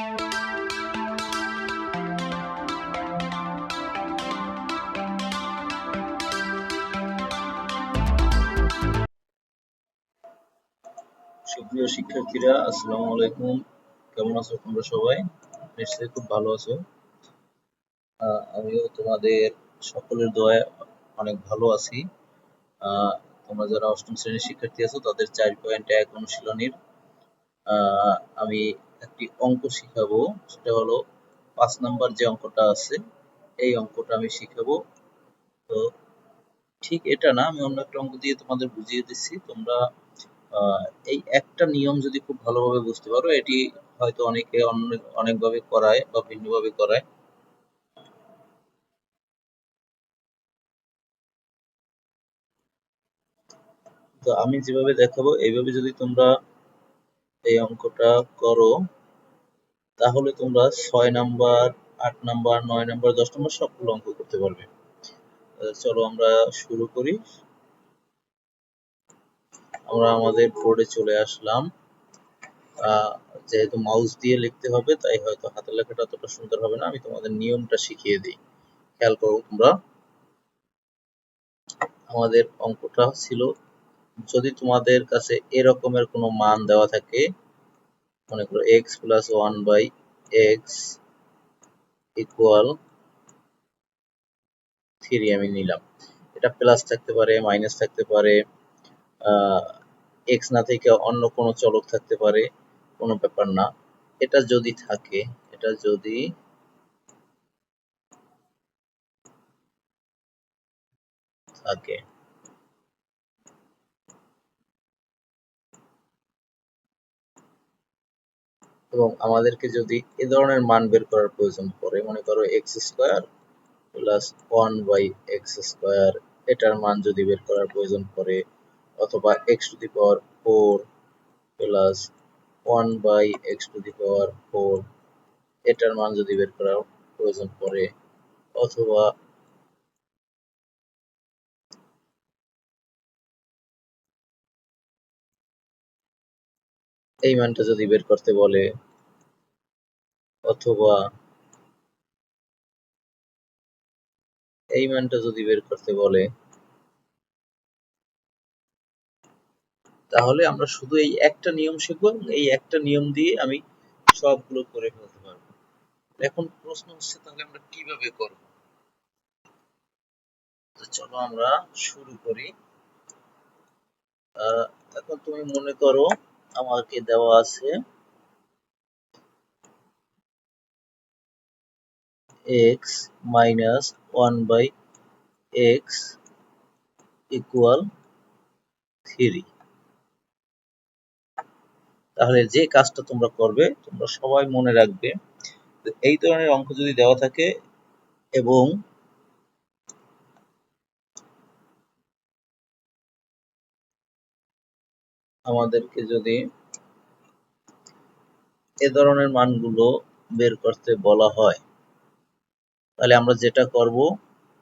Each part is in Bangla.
সুপ্রিয় শিক্ষার্থীরা, আসসালামু আলাইকুম। কেমন আছো তোমরা সবাই? নিশ্চয়ই খুব ভালো আছো। আমিও তোমাদের সকলের দোয়ায় অনেক ভালো আছি। তোমরা যারা অষ্টম শ্রেণির শিক্ষার্থী আছো, তাদের চার পয়েন্ট এক অনুশীলনীর আমি একটি অঙ্ক শিখাবো, সেটা হলো পাঁচ নাম্বার যে অঙ্কটা আছে, এই অঙ্কটা আমি শিখাবো। তো ঠিক এটা না, আমি অন্য একটা অঙ্ক দিয়ে তোমাদের বুঝিয়ে দিচ্ছি। তোমরা এই একটা নিয়ম যদি খুব ভালোভাবে বুঝতে পারো, এটি হয়তো অনেকে অনেক অনেকভাবে করায় বা ভিন্নভাবে করায়। তো আমি যেভাবে দেখাবো, এইভাবে যদি তোমরা এই অঙ্কটা করো। তাহলে তোমরা ছয় নাম্বার, আট নাম্বার, নয় নাম্বার, দশ নাম্বার সবগুলো অঙ্ক করতে পারবে। চলো আমরা শুরু করি। আমরা আমাদের বোর্ডে চলে আসলাম। যেহেতু মাউস দিয়ে লিখতে হবে, তাই হয়তো হাতের লেখাটা অতটা সুন্দর হবে না। আমি তোমাদের নিয়মটা শিখিয়ে দিই। খেয়াল করো তোমরা। আমাদের অঙ্কটা ছিল, যদি তোমাদের কাছে এরকমের কোনো মান দেওয়া থাকে মনে করো x plus one by x equal three আমি নিলাম। এটা প্লাস থাকতে পারে মাইনাস থাকতে পারে এক্স না থেকে অন্য কোনো চলক থাকতে পারে, কোনো ব্যাপার না। এটা যদি থাকে, এটা যদি থাকে এবং আমাদেরকে যদি এ ধরনের মান বের করার প্রয়োজন পড়ে, মনে করো x square plus one by x square এটার মান যদি বের করার প্রয়োজন পড়ে, অথবা x to the power four plus one by x to the power four এটার মান যদি বের করার প্রয়োজন পড়ে, অথবা এই মানটা যদি বের করতে বলে, অথবা এই মানটা যদি বের করতে বলে, তাহলে আমরা শুধু এই একটা নিয়ম শিখব এই একটা নিয়ম দিয়ে আমি সবগুলো করে ফেলতে পারব। এখন প্রশ্ন হচ্ছে, তাহলে আমরা কীভাবে করব? চলো আমরা শুরু করি। এখন তুমি মনে করো আমাকে দেওয়া আছে। X minus one by x equal three তাহলে যে কাজটা তোমরা করবে, তোমরা সবাই মনে রাখবে এই ধরনের অঙ্ক যদি দেওয়া থাকে এবং আমাদেরকে যদি এ ধরনের মানগুলো বের করতে বলা হয়, তাহলে আমরা যেটা করব,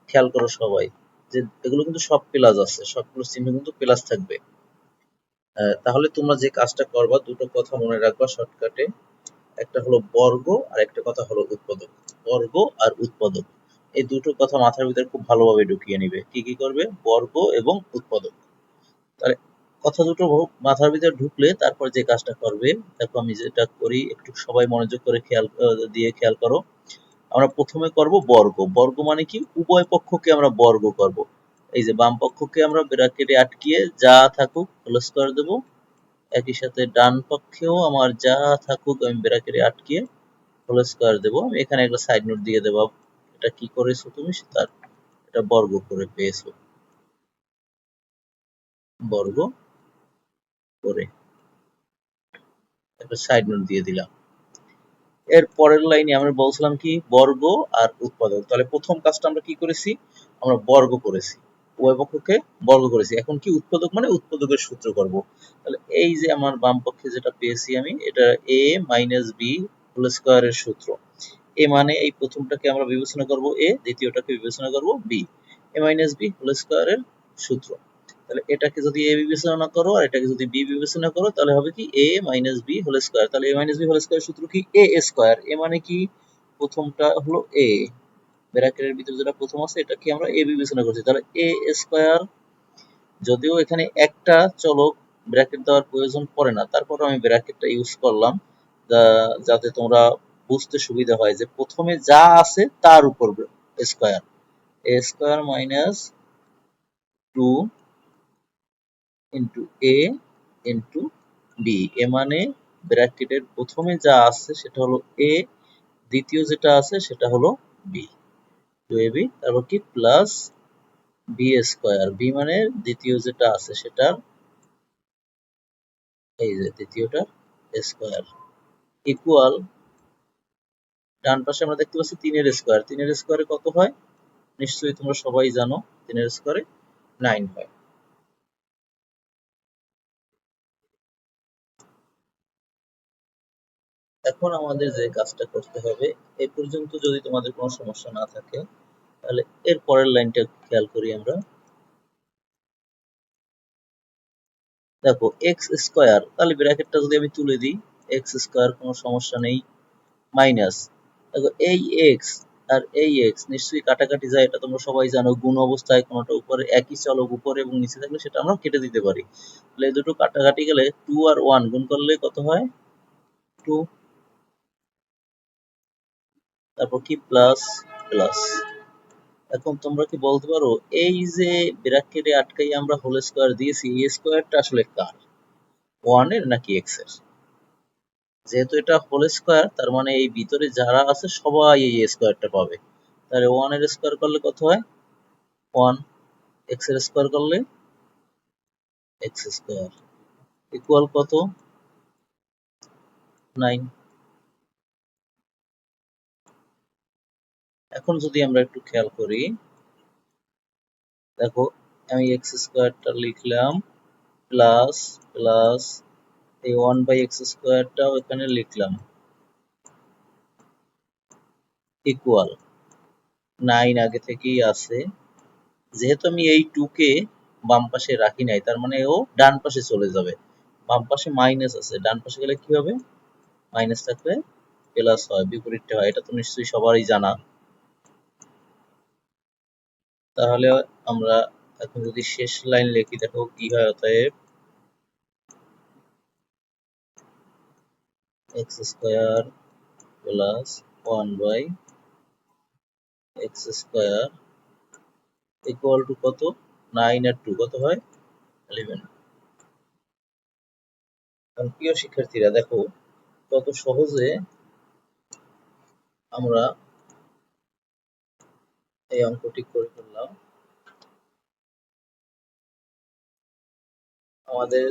খেয়াল করো সবাই, যে এগুলো কিন্তু সব প্লাস আছে সবগুলো চিহ্ন কিন্তু প্লাস থাকবে। তাহলে তোমরা যে কাজটা করবা, দুটো কথা মনে রাখবা শর্টকাটে একটা হলো বর্গ, আর একটা কথা হলো উৎপাদক। বর্গ আর উৎপাদক। এই দুটো কথা মাথার ভিতরে খুব ভালোভাবে ঢুকিয়ে নিবে। কি কি করবে? বর্গ এবং উৎপাদক। তাহলে কথা দুটো মাথার ভিতরে ঢুকলে তারপর যে কাজটা করবে, দেখো আমি যেটা করি, একটু সবাই মনোযোগ করে খেয়াল দিয়ে খেয়াল করো। আমরা প্রথমে করব বর্গ। বর্গ মানে কি? উভয় পক্ষকে আমরা বর্গ করব। এই যে বাম পক্ষকে আমরা ব্র্যাকেটে আটকিয়ে যা থাকুক, হোল স্কয়ার দেব। একই সাথে ডান পক্ষেও আমার যা থাকুক, আমি ব্র্যাকেটে আটকিয়ে হোল স্কয়ার দেব। আমি এখানে একটা সাইড নোট দিয়ে দেব। এটা কি করেছ তুমি? তার এটা বর্গ করে পেয়েছ। বর্গ। করে। একটা সাইড নোট দিয়ে দিলাম। এর পরের লাইনে আমরা বলছিলাম কি? বর্গ আর উৎপাদক। তাহলে প্রথম কাজটা আমরা কি করেছি? আমরা বর্গ করেছি। উভয় বর্গ করেছি। এখন কি উৎপাদক মানে উৎপাদকের সূত্র করব। তাহলে এই যে আমার বাম পক্ষে যেটা পেয়েছি আমি, এটা এ মাইনাস বি হোল স্কয়ারের সূত্র। এ মানে এই প্রথমটাকে আমরা বিবেচনা করব এ দ্বিতীয়টাকে বিবেচনা করব b a minus b whole স্কয়ারের সূত্র। তাহলে এটাকে যদি এ বিবেচনা করো আর এটাকে যদি বি বিবেচনা করো, তাহলে হবে কি a minus b whole square তাহলে a minus b whole square সূত্র কি? এ স্কোয়ার এ মানে কি? প্রথমটা হলো এ ব্র্যাকেটের ভিতরে যেটা প্রথম আছে এটা কি আমরা এ বিবেচনা করছি। তাহলে এ স্কোয়ার যদিও এখানে একটা চলক ব্র্যাকেট দেওয়ার প্রয়োজন পড়ে না তারপর আমি ব্র্যাকেটটা ইউজ করলাম যাতে তোমরা বুঝতে সুবিধা হয় যে প্রথমে যা আছে তার উপর square a square minus two into a into b a মানে ব্র্যাকেটের প্রথমে যা আছে সেটা হলো এ দ্বিতীয় যেটা আছে সেটা হলো বি টু এ বি তারপর কি? প্লাস বি স্কোয়ার বি মানে দ্বিতীয় যেটা আছে সেটার, এই যে দ্বিতীয়টা স্কোয়ার ইকুয়াল ডান পাশে আমরা দেখতে পাচ্ছি তিনের স্কোয়ার তিনের স্কোয়ারে কত হয়? নিশ্চয়ই তোমরা সবাই জানো, তিনের স্কোয়ারে নাইন হয়। এখন আমাদের যে কাজটা করতে হবে এই পর্যন্ত যদি তোমাদের কোনো সমস্যা না থাকে, তাহলে এর পরের লাইনটা খেয়াল করি আমরা। দেখো এক্স স্কোয়ার তাহলে ব্র্যাকেটটা যদি আমি তুলে দিই এক্স স্কোয়ার কোনো সমস্যা নেই মাইনাস দেখো, এই এক্স আর এই এক্স নিশ্চয়ই কাটাকাটি যায়, এটা তোমরা সবাই জানো, গুণ অবস্থায় কোনোটা উপরে, একই চলক উপরে এবং নিচে থাকলে সেটা আমরা কেটে দিতে পারি। তাহলে এই দুটো কাটাকাটি গেলে টু আর ওয়ান গুণ করলে কত হয়? টু তারপর কি? প্লাস প্লাস এখন তোমরা কি বলতে পারো, এই যে ব্র্যাকেটে আটকাই আমরা হোল স্কোয়ার দিয়েছি, এই স্কোয়ারটা আসলে কার? ওয়ানের নাকি এক্সের? যেহেতু এটা হোল স্কোয়ার তার মানে এই ভিতরে যারা আছে সবাই এই স্কোয়ারটা পাবে। তাহলে ওয়ানের স্কোয়ার করলে কত হয়? ওয়ান এক্সের স্কোয়ার করলে এক্স স্কোয়ার ইকুয়াল কত? নাইন এখন যদি আমরা একটু খেয়াল করি, দেখো, আমি এক্স স্কোয়ারটা লিখলাম প্লাস প্লাস এই ওয়ান বাই এক্স স্কোয়ারটাও এখানে লিখলাম। ইকুয়াল নাইন আগে থেকেই আছে। যেহেতু আমি এই টুকে বাম পাশে রাখি নাই, তার মানে ও ডান পাশে চলে যাবে। বাম পাশে মাইনাস আছে, ডান পাশে গেলে কি হবে? মাইনাস থাকলে প্লাস হয়, বিপরীতটা হয়, এটা তো নিশ্চয়ই সবারই জানা। তাহলে আমরা এখন যদি শেষ লাইন লিখি, দেখো কি হয় অতএব x square plus one by x square equal to কত? নাইন আর টু কত হয়? ইলেভেন প্রিয় শিক্ষার্থীরা, দেখো কত সহজে আমরা এই অঙ্কটি করে ফেললাম। আমাদের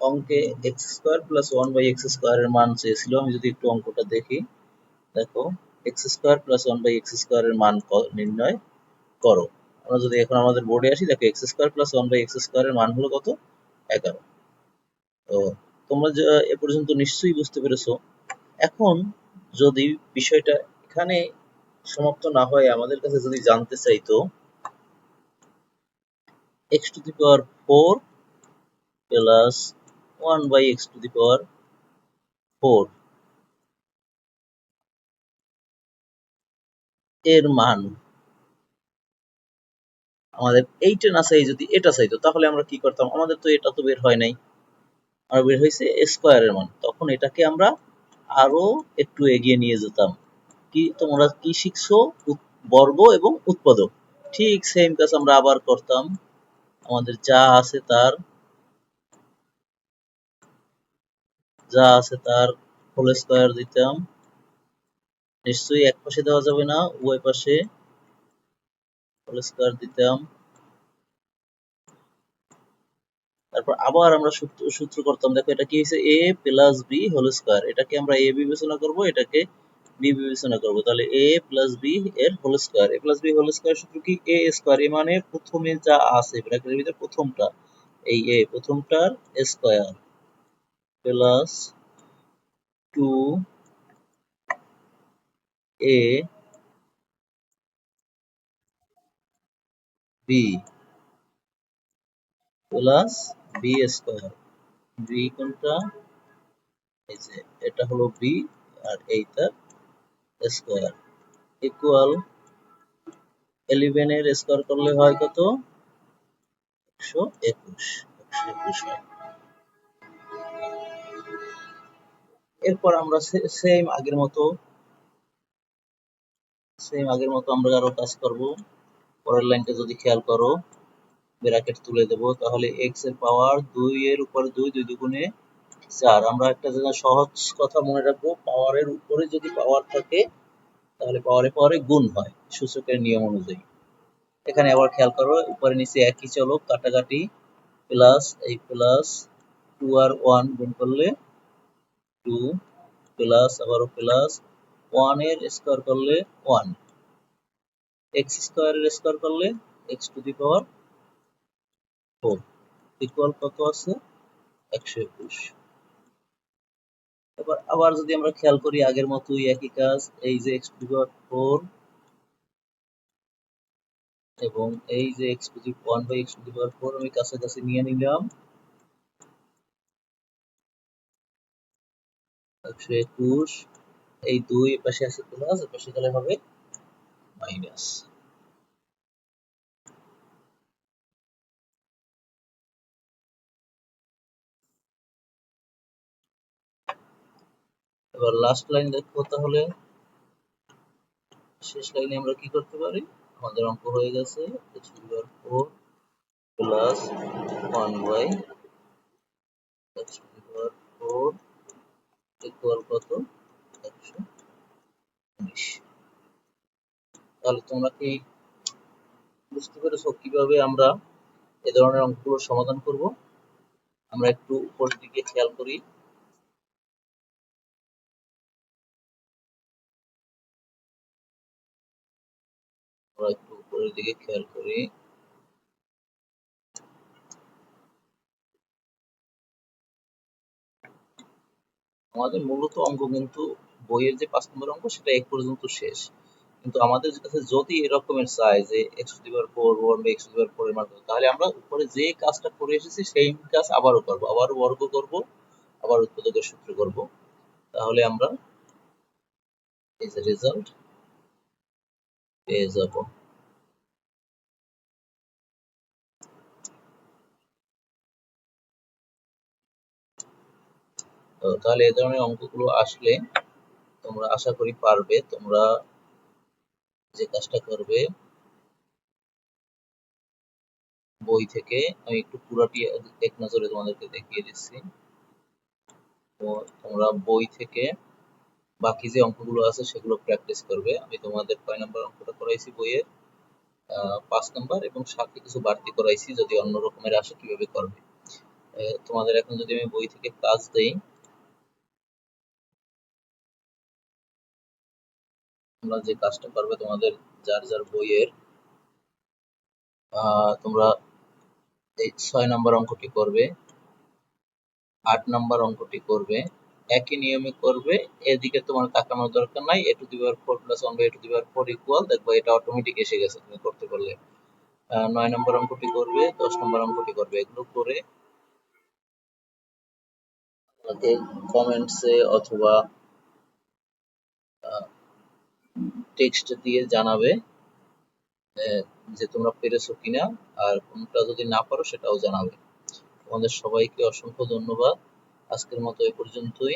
অঙ্কে x square plus one by x স্কোয়ারের মান চেয়েছিল। আমি যদি একটু অঙ্কটা দেখি, দেখো x square plus one by x স্কোয়ারের মান নির্ণয় করো। আমরা যদি এখন আমাদের বোর্ডে আসি, দেখো x square plus one by x স্কোয়ারের মান হলো কত? এগারো। তো তোমরা এ পর্যন্ত নিশ্চয়ই বুঝতে পেরেছ। এখন যদি বিষয়টা এখানে সমাপ্ত না হয় আমাদের কাছে যদি জানতে চাইতো x to the power four plus one by x to the power four এর মান আমাদের এইটা না চাই, যদি এটা চাইতো, তাহলে আমরা কি করতাম? আমাদের তো এটা তো বের হয় নাই। আর বের হয়েছে স্কোয়ারের মান। তখন এটাকে আমরা আরও একটু এগিয়ে নিয়ে যেতাম। কি তোমরা কি শিখছো? বর্গ এবং উৎপাদক। ঠিক সেম কাজ আমরা আবার করতাম। আমাদের যা আছে তার, যা আছে তার হোল স্কোয়ার দিতাম। নিশ্চয়ই এক পাশে দেওয়া যাবে না, উভয় পাশে হোল স্কোয়ার দিতাম। তারপর আবার আমরা সূত্র সূত্র করতাম। দেখো এটা কি হয়েছে? A plus b whole square এটাকে আমরা এ বিবেচনা করব। এটাকে বি বিবেচনা করব। তাহলে এ প্লাস বি এর whole square a plus b whole square সূত্র কি? এ স্কোয়ার এ মানে প্রথমে যা আছে, ব্র্যাকেটের ভিতরে প্রথমটা। এই এ প্রথমটার square plus two a b plus b square b কোনটা? এই যে, এটা হলো বি আর এইটা স্কোয়ার ইকুয়াল ইলেভেন এর স্কোয়ার করলে হয় কত? একশো একুশ একশো একুশ হয়। এরপর আমরা সেম আগের মতো সেম আগের মতো আমরা আরও কাজ করব। পরের লাইনটা যদি খেয়াল করো ব্র্যাকেট তুলে দেব, তাহলে এক্সের পাওয়ার দুই এর উপর দুই দুই দুগুণে চার আমরা একটা জায়গা সহজ কথা মনে রাখব, পাওয়ারের উপরে যদি পাওয়ার থাকে, তাহলে পাওয়ারে পাওয়ারে গুণ হয়, সূচকের নিয়ম অনুযায়ী। এখানে আবার খেয়াল করো, উপরে নিচে একই চলক, কাটাকাটি প্লাস এই প্লাস টু আর ওয়ান গুণ করলে টু প্লাস আবারও প্লাস ওয়ানের স্কোয়ার করলে ওয়ান এক্স স্কোয়ারের স্কোয়ার করলে x to the power four equal কত আছে? একশো একুশ। এবার, আবার যদি আমরা খেয়াল করি, আগের মতোই একই কাজ, এই যে এক্স টু ফোর এবং এই যে x to one by x to the four, আমি কাছাকাছি নিয়ে নিলাম। একশো একুশ, এই দুই পাশে আছে প্লাস পাশে গেলে হবে মাইনাস এবার লাস্ট লাইন দেখব তাহলে। শেষ লাইনে আমরা কি করতে পারি? আমাদের অঙ্ক হয়ে গেছে। প্লাস ওয়ান বাই ফোর কত? একশো উনিশ। তাহলে তোমরা কি বুঝতে পেরেছ কীভাবে আমরা এ ধরনের অঙ্কগুলোর সমাধান করব? আমরা একটু উপরের দিকে খেয়াল করি। আমরা একটু উপরের দিকে খেয়াল করি। আমাদের মূলত অঙ্ক কিন্তু বইয়ের যে পাঁচ নম্বর অঙ্ক, সেটা এক পর্যন্ত শেষ। কিন্তু আমাদের কাছে যদি এরকমের চাই যে x to the power four one বা এক্স টু দি ফোর এর তাহলে আমরা উপরে যে কাজটা করে এসেছি, সেই কাজ আবারও করব, আবারও বর্গ করব, আবার উৎপাদকের সূত্র করব। তাহলে আমরা এই যে রেজাল্ট পেয়ে যাব তাহলে এই ধরনের অঙ্কগুলো আসলে তোমরা আশা করি পারবে, তোমরা যে কাজটা করবে, বই থেকে, আমি একটু পুরাটি এক নজরে তোমাদেরকে দেখিয়ে দিচ্ছি। তো তোমরা বই থেকে বাকি যে অঙ্কগুলো আছে সেগুলো প্র্যাকটিস করবে। আমি তোমাদের কয় নাম্বার অঙ্কটা করাইছি বইয়ের? পাঁচ নাম্বার এবং সাথে কিছু বাড়তি করাইছি যদি অন্য রকমের আসে কীভাবে করবে। তোমাদের এখন যদি আমি বই থেকে কাজ দেই, তোমরা যে কাজটা করবে তোমাদের যার যার বইয়ের তোমরা এই ছয় নম্বর অঙ্কটি করবে, আট নম্বর অঙ্কটি করবে একই নিয়মে করবে, এদিকে তোমার তাকানোর দরকার নাই a to the power four plus one by a to the power four equal দেখব এটা অটোমেটিক এসে গেছে তুমি করতে পারলে। নয় নম্বর অঙ্কটি করবে, দশ নম্বর অঙ্কটি করবে, এগুলো করে আমাকে কমেন্টসে অথবা টেক্সট দিয়ে জানাবে যে তোমরা পেরেছ কিনা, আর কোনটা যদি না পারো সেটাও জানাবে। তোমাদের সবাইকে অসংখ্য ধন্যবাদ। আজকের মতো এ পর্যন্তই।